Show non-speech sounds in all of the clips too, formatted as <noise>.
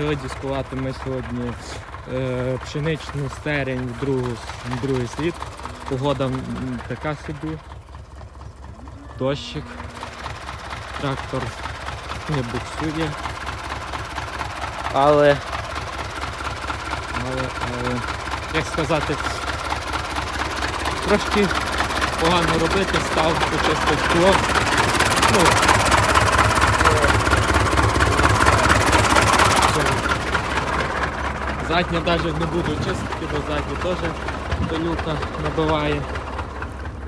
Почали дискувати ми сьогодні е, пшеничну стерень в, другу, в другий слід. Погода така собі. Дощик. Трактор не буксує. Але, але, але, як сказати, трошки погано робити, став почистив скло. Ну, Задню навіть не буду чистити, бо задню теж пилюка набиває.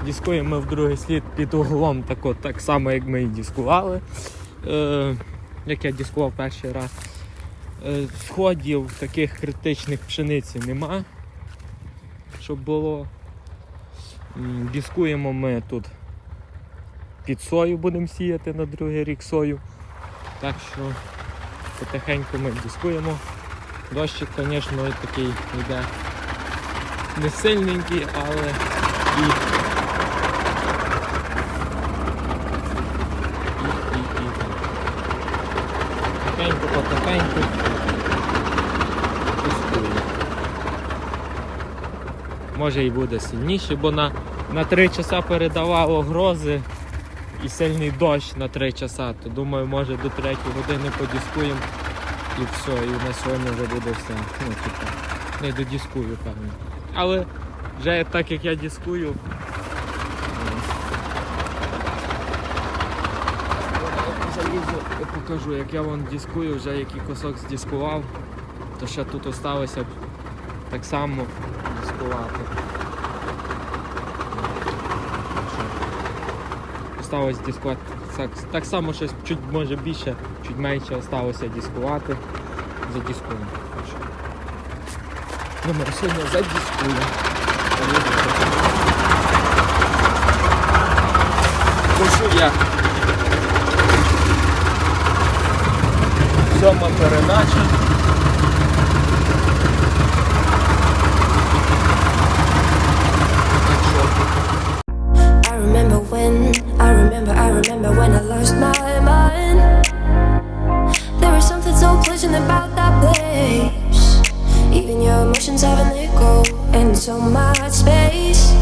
Дискуємо ми в другий слід під углом так, от, так само, як ми і дискували. Е, як я дискував перший раз. Е, сходів таких критичних пшениці нема, щоб було. Дискуємо ми тут під сою будемо сіяти на другий рік сою. Так що потихеньку ми дискуємо. Дощик, звісно, такий йде не сильненький, але і. І, і, і так. Потихеньку, потихеньку. Пустує. Може і буде сильніше, бо на, на 3 часа передавало грози і сильний дощ на 3 часа, то думаю, може до 3 години подіскуємо і все, і на сьогодні вже буде все. Ну, типу, не додіскую, певно. Але вже так як я дискую. Залізу, я покажу, як я вон дискую, вже який кусок здіскував, то ще тут б так само дискувати. Осталось дискувати так, так само щось чуть може більше, чуть менше осталося дискувати. Задіскуємо. Номер сьогодні задіскуємо. Пишу я. Сьома передача. I remember when, remember, I remember when I lost my mind. There was something so pleasant about that place. Even your emotions have an echo in so much space.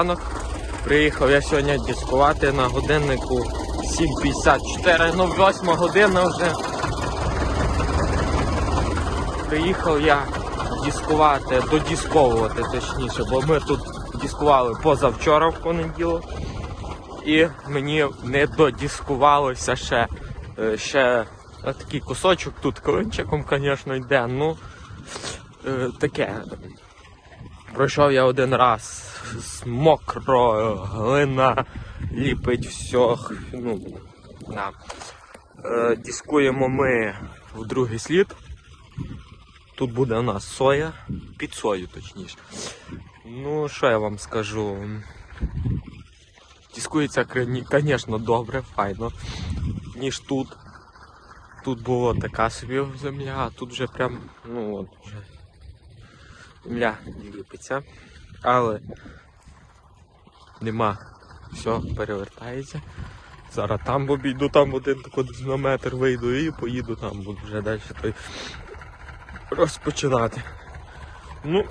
Ранок. Приїхав я сьогодні дискувати на годиннику 7.54, ну 8 година вже. Приїхав я дискувати, додісковувати точніше, бо ми тут дискували позавчора в понеділок. І мені не додіскувалося ще, е, ще такий кусочок тут клинчиком, звісно, йде. Ну, е, таке. Пройшов я один раз мокро, глина ліпить все. Ну, да. е, дискуємо ми в другий слід. Тут буде у нас соя, під сою точніше. Ну, що я вам скажу? Дискується, звісно, добре, файно, ніж тут. Тут було така собі земля, а тут вже прям, ну от вже земля ліпиться, але нема, все перевертається. Зараз там обійду, там один на метр вийду і поїду там, буду вже далі той розпочинати. Ну,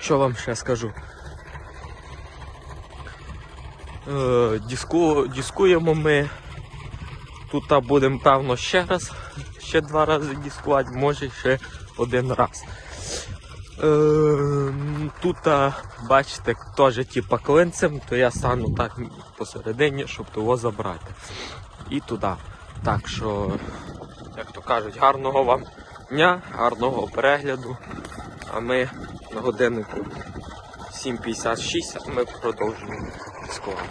що вам ще скажу? Е, диску, дискуємо ми. Тут будемо певно ще раз, ще два рази дискувати, може ще один раз. Е, тут, бачите, теж типа клинцем, то я стану так посередині, щоб того забрати. І туди. Так що, як то кажуть, гарного вам дня, гарного перегляду. А ми на годиннику 7.56, а ми продовжуємо дискувати.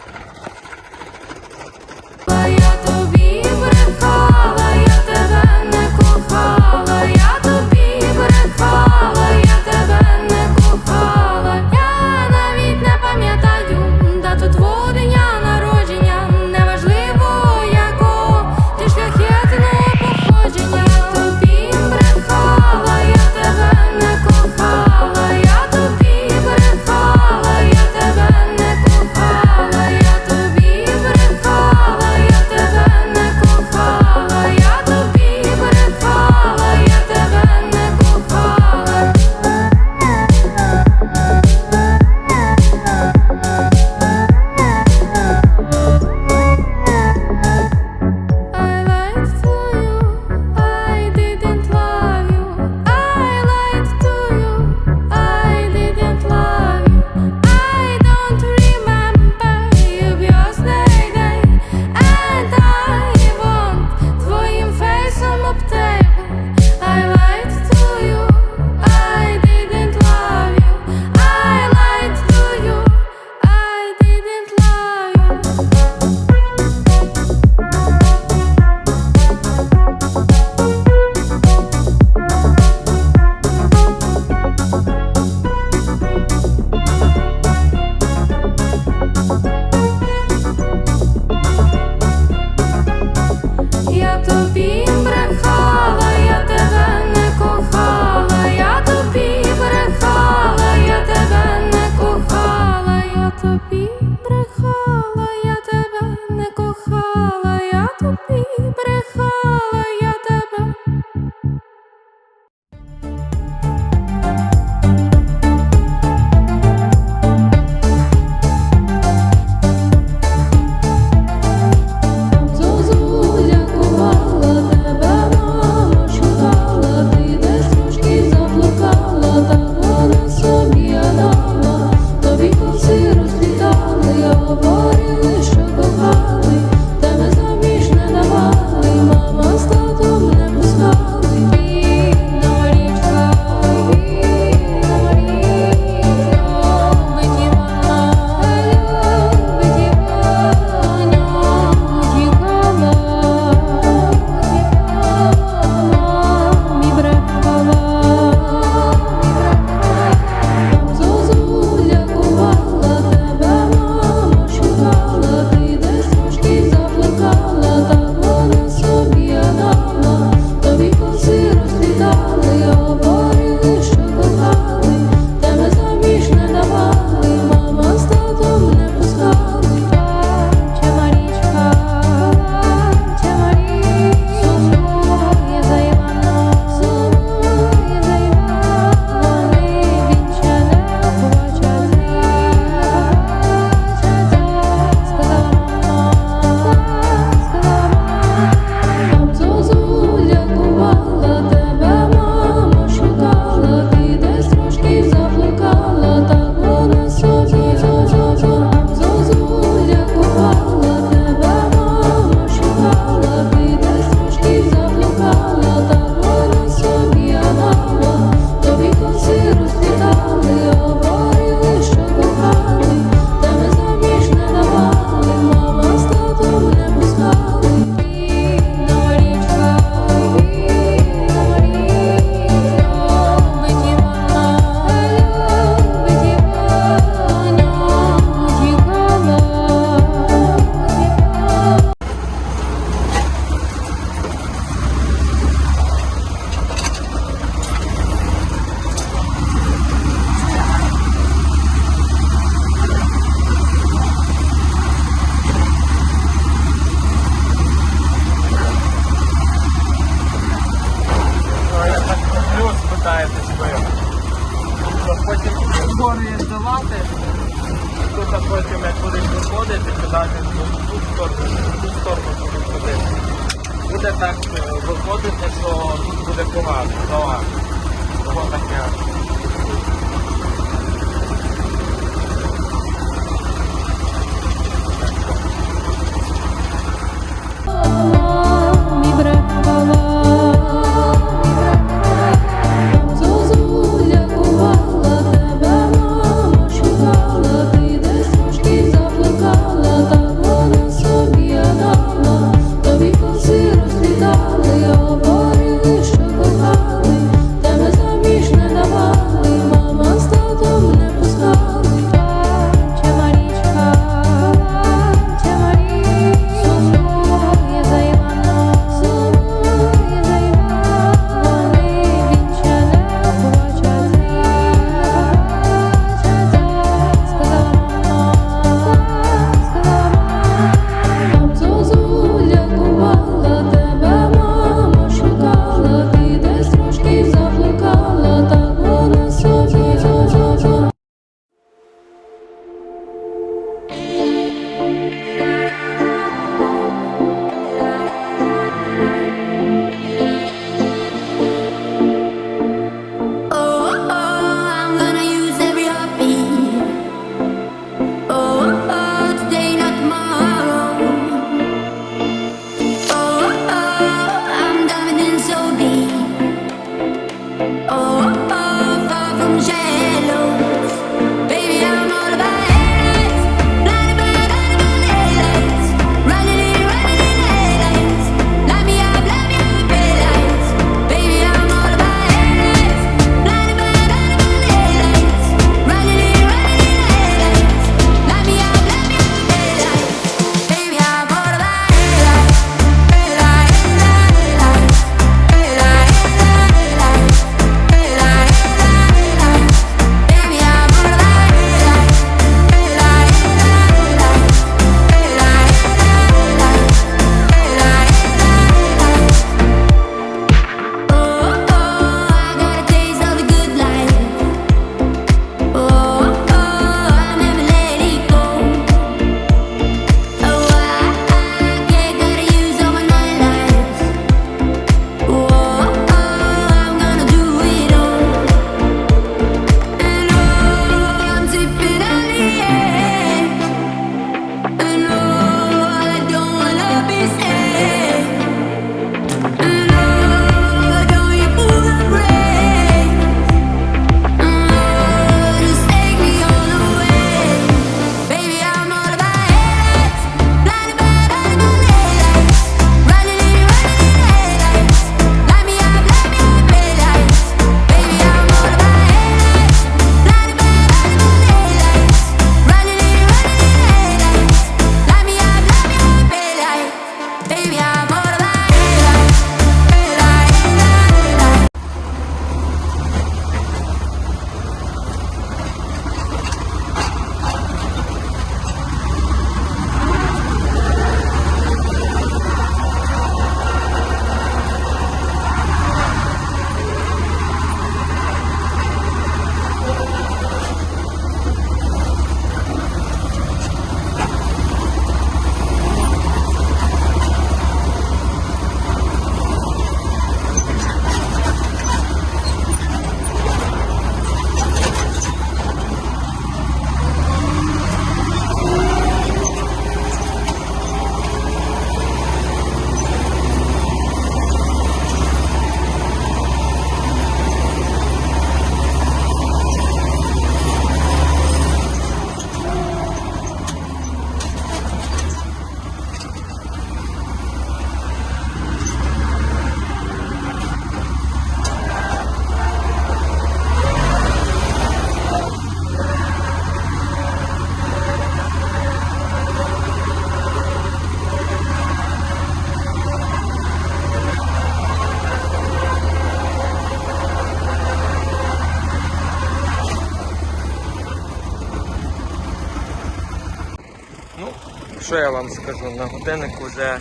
Що я вам скажу? На годиннику вже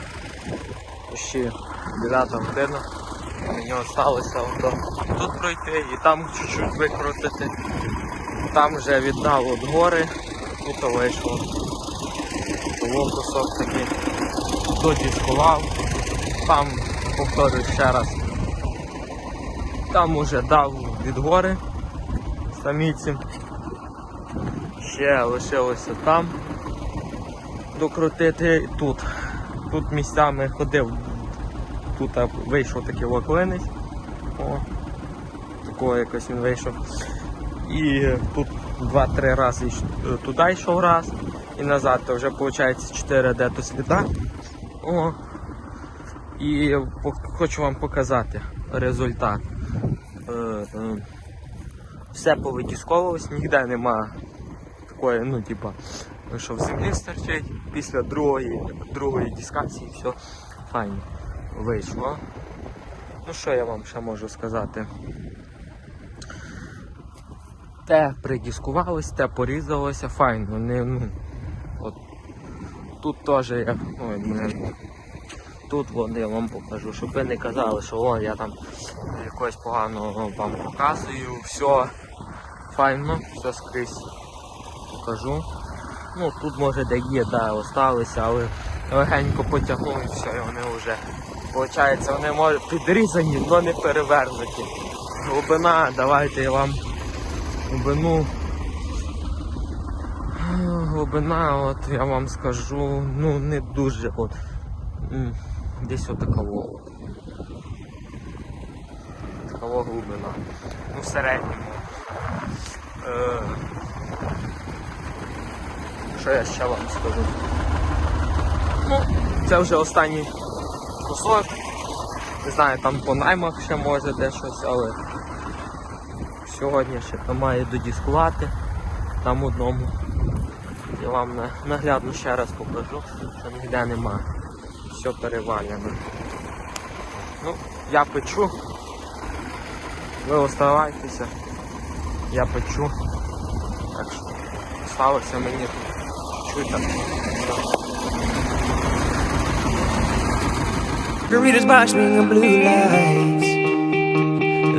ще 9 година. Мені залишилося тут пройти і там чуть-чуть викрутити. Там вже віддав от гори і то вийшло. Того кусок такий додіскував. Там, повторюю ще раз, там уже дав від гори саміці. Ще лишилося там докрутити тут. Тут місцями ходив, тут вийшов такий локлинець. Такого якось він вийшов. І тут два-три рази йш- туди йшов раз і назад, то вже виходить 4 де то сліда. О. І хочу вам показати результат. Е, е, Все повитісковувалось, ніде нема такої, ну, типа, що в землі стерчить. Після другої, другої дискації все файно вийшло. Ну що я вам ще можу сказати? Те придіскувалось, те порізалося, файно. Не, ну, от, тут теж я, як мене- тут вон, я вам покажу, щоб ви не казали, що о, я там якогось поганого вам показую, все файно, все скрізь покажу. Ну тут може де є, да, осталися, але легенько потягнув і вони вже. Получається, вони може підрізані, але не перевернуті. Глибина, давайте я вам глибину. Глибина, от я вам скажу, ну не дуже от. Десь отакого. Такого глибина. Ну в середньому. Е, що я ще вам скажу? Ну, це вже останній кусок. Не знаю, там по наймах ще може де щось, але сьогодні ще там має додіскувати. Там одному. Я вам наглядно ще раз покажу, що ніде нема. Все перевалено. Ну, я печу. Ви оставайтеся. Я печу. Так що сталося мені тут. Margaritas string of blue lights.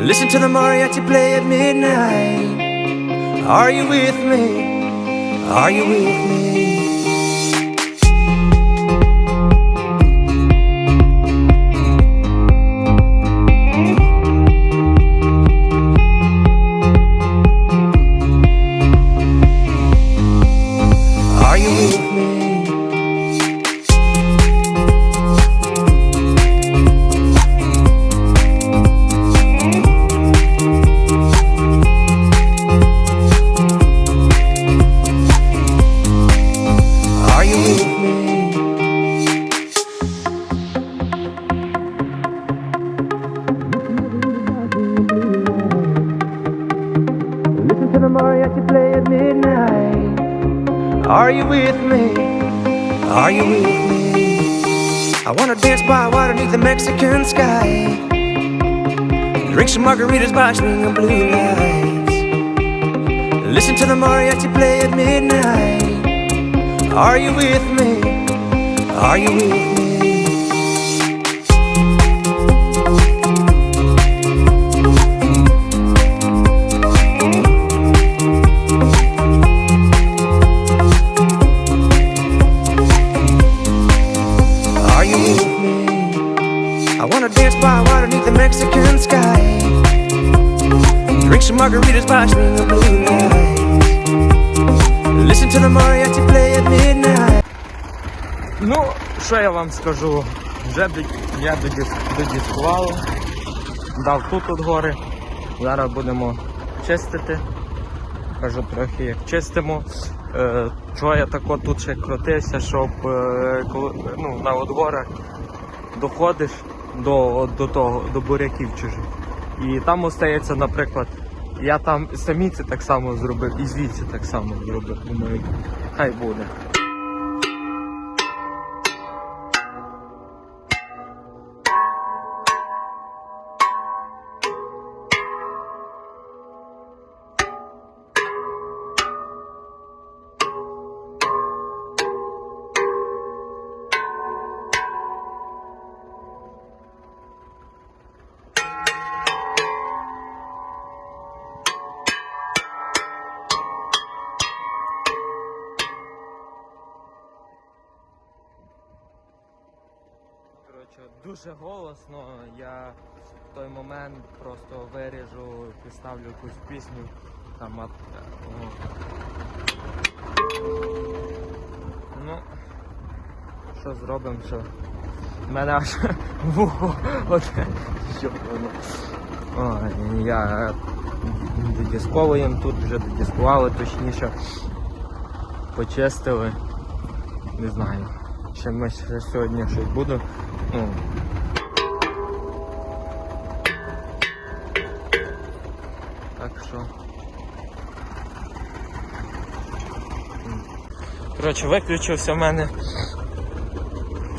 Listen to the mariachi play at midnight. Are you with me? Are you with me? Are you with me? Are you with me? I wanna dance by water beneath the Mexican sky. Drink some margaritas by of blue lights. Listen to the mariachi play at midnight. Are you with me? Are you with me? Wanna dance by water beneath the Mexican sky. Drink some margaritas by of blue lights. Listen to the mariachi play at midnight. Ну, що я вам скажу? Вже я додіс- додіскував, дав тут от гори. Зараз будемо чистити. Кажу трохи як чистимо. Е, чого я тако тут ще крутився, щоб е, ну, на от горах доходиш до, до того, до буряків чужих. І там остається, наприклад, я там самі це так само зробив, і звідси так само зробив. Думаю, хай буде. Дуже голосно. Я в той момент просто виріжу, поставлю якусь пісню. Там от. Ну, що зробимо, що в мене аж <laughs> вухо. Ой, я додісковуємо тут, вже додіскували, точніше почистили. Не знаю. Ще ми ще сьогодні щось буду. Так що. Коротше, виключився в мене.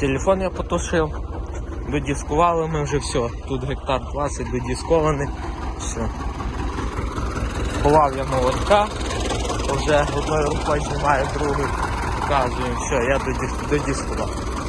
Телефон я потушив. Додіскували ми вже все. Тут гектар 20 додіскований. Все. Ховав я молотка. Вже одною рукою знімаю, другою показую. Все, я додіскував.